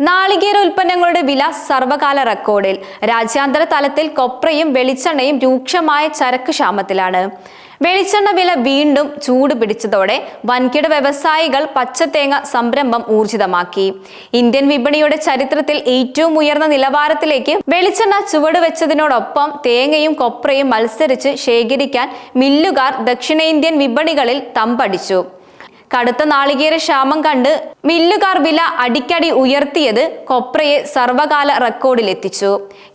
നാളികേര ഉൽപ്പന്നങ്ങളുടെ വില സർവകാല റെക്കോർഡിൽ. രാജ്യാന്തര തലത്തിൽ കൊപ്രയും വെളിച്ചെണ്ണയും രൂക്ഷമായ ചരക്ക് ക്ഷാമത്തിലാണ്. വെളിച്ചെണ്ണ വില വീണ്ടും ചൂട് പിടിച്ചതോടെ വൻകിട വ്യവസായികൾ പച്ചത്തേങ്ങ സംരംഭം ഊർജിതമാക്കി. ഇന്ത്യൻ വിപണിയുടെ ചരിത്രത്തിൽ ഏറ്റവും ഉയർന്ന നിലവാരത്തിലേക്ക് വെളിച്ചെണ്ണ ചുവടുവെച്ചതിനോടൊപ്പം തേങ്ങയും കൊപ്രയും മത്സരിച്ച് ശേഖരിക്കാൻ മില്ലുകാർ ദക്ഷിണേന്ത്യൻ വിപണികളിൽ തമ്പടിച്ചു. കടുത്ത നാളികേര ക്ഷാമം കണ്ട് മില്ലുകാർ വില അടിക്കടി ഉയർത്തിയത് കൊപ്രയെ സർവകാല റെക്കോർഡിലെത്തിച്ചു.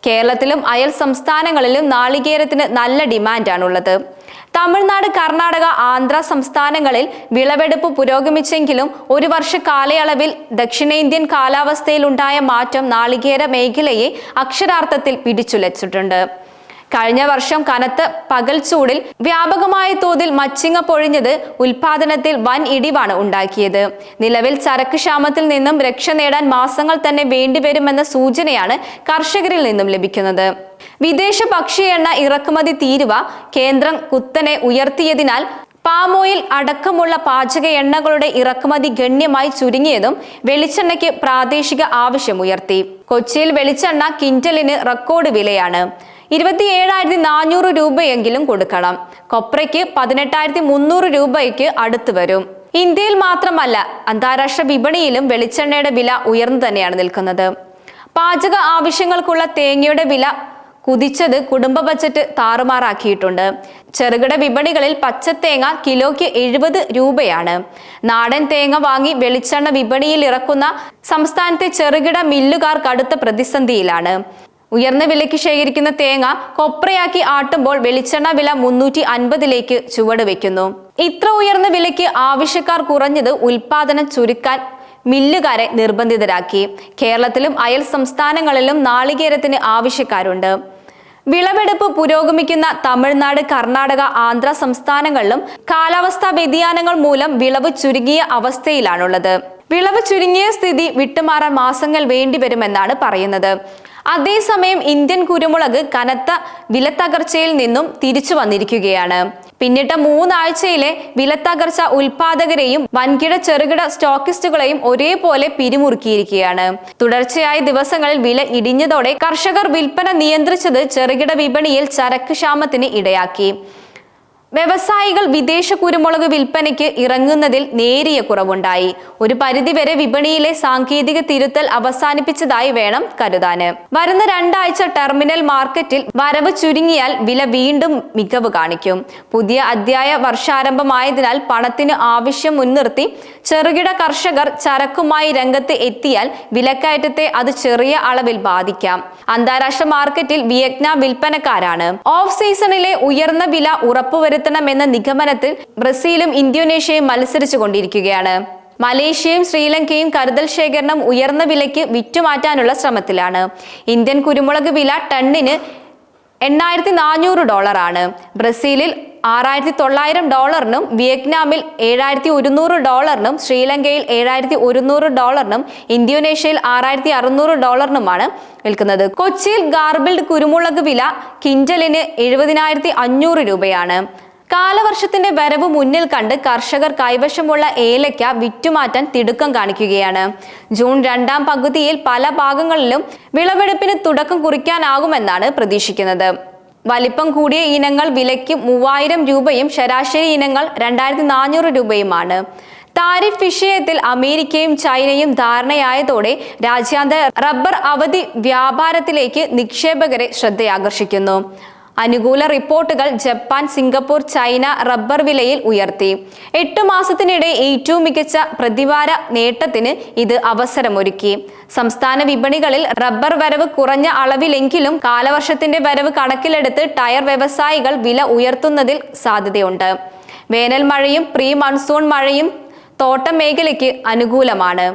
കേരളത്തിലും അയൽ സംസ്ഥാനങ്ങളിലും നാളികേരത്തിന് നല്ല ഡിമാൻഡാണുള്ളത്. തമിഴ്നാട് കർണാടക ആന്ധ്ര സംസ്ഥാനങ്ങളിൽ വിളവെടുപ്പ് പുരോഗമിച്ചെങ്കിലും ഒരു വർഷ കാലയളവിൽ ദക്ഷിണേന്ത്യൻ കാലാവസ്ഥയിലുണ്ടായ മാറ്റം നാളികേര മേഖലയെ അക്ഷരാർത്ഥത്തിൽ പിടിച്ചുലച്ചിട്ടുണ്ട്. കഴിഞ്ഞ വർഷം കനത്ത ചൂടിൽ വ്യാപകമായ തോതിൽ മച്ചിങ്ങ പൊഴിഞ്ഞത് ഉൽപാദനത്തിൽ വൻ ഇടിവാണ് ഉണ്ടാക്കിയത്. നിലവിൽ ചരക്ക് ക്ഷാമത്തിൽ നിന്നും രക്ഷ നേടാൻ മാസങ്ങൾ തന്നെ വേണ്ടിവരുമെന്ന സൂചനയാണ് കർഷകരിൽ നിന്നും ലഭിക്കുന്നത്. വിദേശ പക്ഷി എണ്ണ ഇറക്കുമതി തീരുവ കേന്ദ്രം കുത്തനെ ഉയർത്തിയതിനാൽ പാമോയിൽ അടക്കമുള്ള പാചക എണ്ണകളുടെ ഇറക്കുമതി ഗണ്യമായി ചുരുങ്ങിയതും വെളിച്ചെണ്ണയ്ക്ക് പ്രാദേശിക ആവശ്യമുയർത്തി കൊച്ചിയിൽ വെളിച്ചെണ്ണ കിൻഡലിന് റെക്കോർഡ് വിലയാണ്. ഇരുപത്തിയേഴായിരത്തി നാനൂറ് രൂപയെങ്കിലും കൊടുക്കണം. കൊപ്രയ്ക്ക് പതിനെട്ടായിരത്തി മുന്നൂറ് രൂപയ്ക്ക് അടുത്ത് വരും. ഇന്ത്യയിൽ മാത്രമല്ല അന്താരാഷ്ട്ര വിപണിയിലും വെളിച്ചെണ്ണയുടെ വില ഉയർന്നു തന്നെയാണ് നിൽക്കുന്നത്. പാചക ആവശ്യങ്ങൾക്കുള്ള തേങ്ങയുടെ വില കുതിച്ചത് കുടുംബ ബജറ്റ് താറുമാറാക്കിയിട്ടുണ്ട്. ചെറുകിട വിപണികളിൽ പച്ചത്തേങ്ങ കിലോയ്ക്ക് എഴുപത് രൂപയാണ്. നാടൻ തേങ്ങ വാങ്ങി വെളിച്ചെണ്ണ വിപണിയിൽ ഇറക്കുന്ന സംസ്ഥാനത്തെ ചെറുകിട മില്ലുകാർ കടുത്ത പ്രതിസന്ധിയിലാണ്. ഉയർന്ന വിലയ്ക്ക് ശേഖരിക്കുന്ന തേങ്ങ കൊപ്രയാക്കി ആട്ടുമ്പോൾ വെളിച്ചെണ്ണ വില മുന്നൂറ്റി അൻപതിലേക്ക് ചുവട് വെക്കുന്നു ഇത്ര ഉയർന്ന വിലയ്ക്ക് ആവശ്യക്കാർ കുറഞ്ഞത് ഉൽപാദനം ചുരുക്കാൻ മില്ലുകാരെ നിർബന്ധിതരാക്കി. കേരളത്തിലും അയൽ സംസ്ഥാനങ്ങളിലും നാളികേരത്തിന് ആവശ്യക്കാരുണ്ട്. വിളവെടുപ്പ് പുരോഗമിക്കുന്ന തമിഴ്നാട് കർണാടക ആന്ധ്ര സംസ്ഥാനങ്ങളിലും കാലാവസ്ഥാ വ്യതിയാനങ്ങൾ മൂലം വിളവ് ചുരുങ്ങിയ അവസ്ഥയിലാണുള്ളത്. വിളവ് ചുരുങ്ങിയ സ്ഥിതി വിട്ടുമാറാൻ മാസങ്ങൾ വേണ്ടിവരുമെന്നാണ് പറയുന്നത്. അതേസമയം ഇന്ത്യൻ കുരുമുളക് കനത്ത വിലത്തകർച്ചയിൽ നിന്നും തിരിച്ചു വന്നിരിക്കുകയാണ്. പിന്നിട്ട മൂന്നാഴ്ചയിലെ വിലത്തകർച്ച ഉൽപാദകരെയും വൻകിട ചെറുകിട സ്റ്റോക്കിസ്റ്റുകളെയും ഒരേപോലെ പിരിമുറുക്കിയിരിക്കുകയാണ്. തുടർച്ചയായ ദിവസങ്ങളിൽ വില ഇടിഞ്ഞതോടെ കർഷകർ വിൽപ്പന നിയന്ത്രിച്ചത് ചെറുകിട വിപണിയിൽ ചരക്ക് ക്ഷാമത്തിന് ഇടയാക്കി. വ്യവസായികൾ വിദേശ കുരുമുളക് വിൽപ്പനയ്ക്ക് ഇറങ്ങുന്നതിൽ നേരിയ കുറവുണ്ടായി. ഒരു പരിധിവരെ വിപണിയിലെ സാങ്കേതിക തിരുത്തൽ അവസാനിപ്പിച്ചതായി വേണം കരുതാന്. വരുന്ന രണ്ടാഴ്ച ടെർമിനൽ മാർക്കറ്റിൽ വരവ് ചുരുങ്ങിയാൽ വില വീണ്ടും മികവ് കാണിക്കും. പുതിയ അധ്യായ വർഷാരംഭമായതിനാൽ പണത്തിന് ആവശ്യം മുൻനിർത്തി ചെറുകിട കർഷകർ ചരക്കുമായി രംഗത്ത് എത്തിയാൽ വിലക്കയറ്റത്തെ അത് ചെറിയ അളവിൽ ബാധിക്കാം. അന്താരാഷ്ട്ര മാർക്കറ്റിൽ വിയറ്റ്നാം വിൽപ്പനക്കാരാണ്. ഓഫ് സീസണിലെ ഉയർന്ന വില ഉറപ്പുവരുത്തണമെന്ന നിഗമനത്തിൽ ബ്രസീലും ഇന്തോനേഷ്യയും മത്സരിച്ചു കൊണ്ടിരിക്കുകയാണ് മലേഷ്യയും ശ്രീലങ്കയും കരുതൽ ശേഖരണം ഉയർന്ന വിലയ്ക്ക് വിറ്റുമാറ്റാനുള്ള ശ്രമത്തിലാണ്. ഇന്ത്യൻ കുരുമുളക് വില ടണ്ണിന് എണ്ണായിരത്തി നാനൂറ് ഡോളറാണ്. ബ്രസീലിൽ ആറായിരത്തി തൊള്ളായിരം ഡോളറിനും വിയറ്റ്നാമിൽ ഏഴായിരത്തി ഒരുന്നൂറ് ഡോളറിനും ശ്രീലങ്കയിൽ ഏഴായിരത്തി ഒരുന്നൂറ് ഡോളറിനും ഇന്തോനേഷ്യയിൽ ആറായിരത്തി അറുന്നൂറ് ഡോളറിനുമാണ് വിൽക്കുന്നത്. കൊച്ചിയിൽ ഗാർബിൾഡ് കുരുമുളക് വില കിൻഡലിന് എഴുപതിനായിരത്തി അഞ്ഞൂറ് രൂപയാണ്. കാലവർഷത്തിന്റെ വരവ് മുന്നിൽ കണ്ട് കർഷകർ കൈവശമുള്ള ഏലയ്ക്ക വിറ്റുമാറ്റാൻ തിടുക്കം കാണിക്കുകയാണ്. ജൂൺ രണ്ടാം പകുതിയിൽ പല ഭാഗങ്ങളിലും വിളവെടുപ്പിന് തുടക്കം കുറിക്കാനാകുമെന്നാണ് പ്രതീക്ഷിക്കുന്നത്. വലിപ്പം കൂടിയ ഇനങ്ങൾ വിലയ്ക്ക് മൂവായിരം രൂപയും ശരാശരി ഇനങ്ങൾ രണ്ടായിരത്തി നാനൂറ് രൂപയുമാണ്. താരിഫ് വിഷയത്തിൽ അമേരിക്കയും ചൈനയും ധാരണയായതോടെ രാജ്യാന്തര റബ്ബർ അവധി വ്യാപാരത്തിലേക്ക് നിക്ഷേപകരെ ശ്രദ്ധയാകർഷിക്കുന്നു. അനുകൂല റിപ്പോർട്ടുകൾ ജപ്പാൻ സിംഗപ്പൂർ ചൈന റബ്ബർ വിലയിൽ ഉയർത്തി. എട്ടു മാസത്തിനിടെ ഏറ്റവും മികച്ച പ്രതിവാര നേട്ടത്തിന് ഇത് അവസരമൊരുക്കി. സംസ്ഥാന വിപണികളിൽ റബ്ബർ വരവ് കുറഞ്ഞ അളവിലെങ്കിലും കാലവർഷത്തിന്റെ വരവ് കണക്കിലെടുത്ത് ടയർ വ്യവസായികൾ വില ഉയർത്തുന്നതിൽ സാധ്യതയുണ്ട്. വേനൽ മഴയും പ്രീ മൺസൂൺ മഴയും തോട്ടം മേഖലയ്ക്ക് അനുകൂലമാണ്.